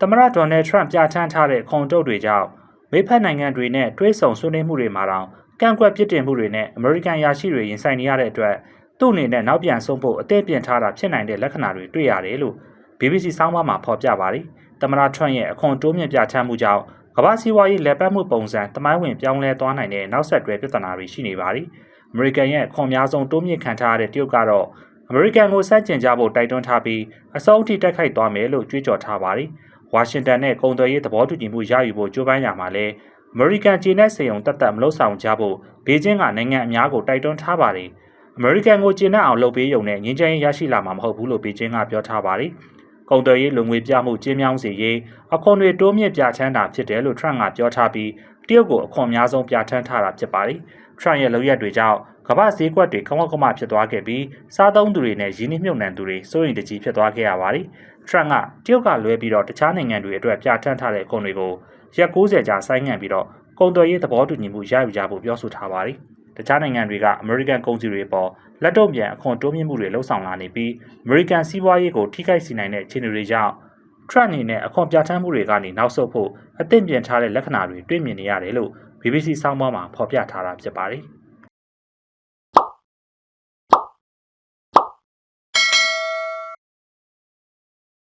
သမ္မတဒေါ်နယ်ထရန့်ပြဋ္ဌာန်းထားတဲ့ခွန်တုတ်တွေကြောင့်မိဖက်နိုင်ငံတွေနဲ့တွဲဆုံဆွေးနွေးမှုတွေမှာတောင်ကန့်ကွက်ပြစ်တင်မှုတွေနဲ့အမေရိကန်ယာရှိတွေရင်ဆိုင်နေရတဲ့အတွက်သူ့အနေနဲ့နောက်ပြန်ဆုံးဖို့အသင့်ပြင်ထားတာဖြစ်နိုင်တဲ့လက္ခဏာတွေတွေ့ရတယ်လို့ BBC ဆောင်းပါးမှာဖော်ပြပါတယ်။သမ္မတထရန့်ရဲ့အခွန်တိုးမြင့်ပြဋ္ဌာန်းမှုကြောင့်ကမ္ဘာစီးပွားရေးလက်ပတ်မှုပုံစံတမိုင်းဝင်ပြောင်းလဲသွားနိုင်တဲ့နောက်ဆက်တွဲပြဿနာတွေရှိနေပါတယ်။အမေရိကန်ရဲ့အခွန်များဆုံးတိုးမြင့်ခံထားရတဲ့တရုတ်ကတော့အမေရိကန်ကိုစန့်ကျင်ကြဖို့တိုက်တွန်းထားပြီးအစောအထိတိုက်ခိုက်သွားမယ်လို့ကြွေးကြော်ထားပါတယ်။ ဝါရှင်တန်နဲ့ကုန်သွယ်ရေးသဘောတူညီမှုရယူဖို့ကြိုးပမ်းရမှာလဲအမေရိကန်ခြေနဲ့စေုံတက်တက်မလို့ဆောင်ကြဖို့ဘေကျင်းကနိုင်ငံအများကိုတိုက်တွန်းထားပါတယ်။အမေရိကန်ကိုကျဉ်းအောင်လုပ်ပေးရုံနဲ့ငြင်းချမ်းရေးရရှိလာမှာမဟုတ်ဘူးလို့ဘေကျင်းကပြောထားပါတယ်။ ကုန်သွယ်ရေးလူငွေပြမှုကျင်းမြောင်းစေရေးအခွန်တွေတိုးမြင့်ပြဋ္ဌာန်းတာဖြစ်တယ်လို့ထရန့်ကပြောထားပြီးတရုတ်ကိုအခွန်များဆုံးပြဋ္ဌာန်းထားတာဖြစ်ပါတယ်။ထရန့်ရဲ့လုပ်ရက်တွေကြောင့်ကမ္ဘာဈေးကွက်တွေကမောက်ကမဖြစ်သွားခဲ့ပြီးစားသုံးသူတွေနဲ့ရင်းနှီးမြှုပ်နှံသူတွေစိုးရိမ်တကြီးဖြစ်သွားခဲ့ရပါတယ်။ထရန့်ကတရုတ်ကလွဲပြီးတော့တခြားနိုင်ငံတွေအတွက်ပြဋ္ဌာန်းထားတဲ့အခွန်တွေကိုရက်60ကြာဆိုင်းငံ့ပြီးတော့ကုန်သွယ်ရေးသဘောတူညီမှုရယူကြဖို့ပြောဆိုထားပါတယ်။ တခြားနိုင်ငံတွေက အမေရိကန်ကုန်စည်တွေပေါ်လက်တော့ပြန်အခွန်တိုးမြင့်မှုတွေလှုံ့ဆော်လာနေပြီးအမေရိကန်စီးပွားရေးကိုထိခိုက်စေနိုင်တဲ့အခြေအနေတွေကြောင့်ထရန့်အနေနဲ့အခွန်ပြဋ္ဌာန်းမှုတွေကနေနောက်ဆုတ်ဖို့အသင့်ပြင်ထားတဲ့လက္ခဏာတွေတွေ့မြင်နေရတယ်လို့ BBC ဆောင်းပါးမှာဖော်ပြထားတာဖြစ်ပါတယ်။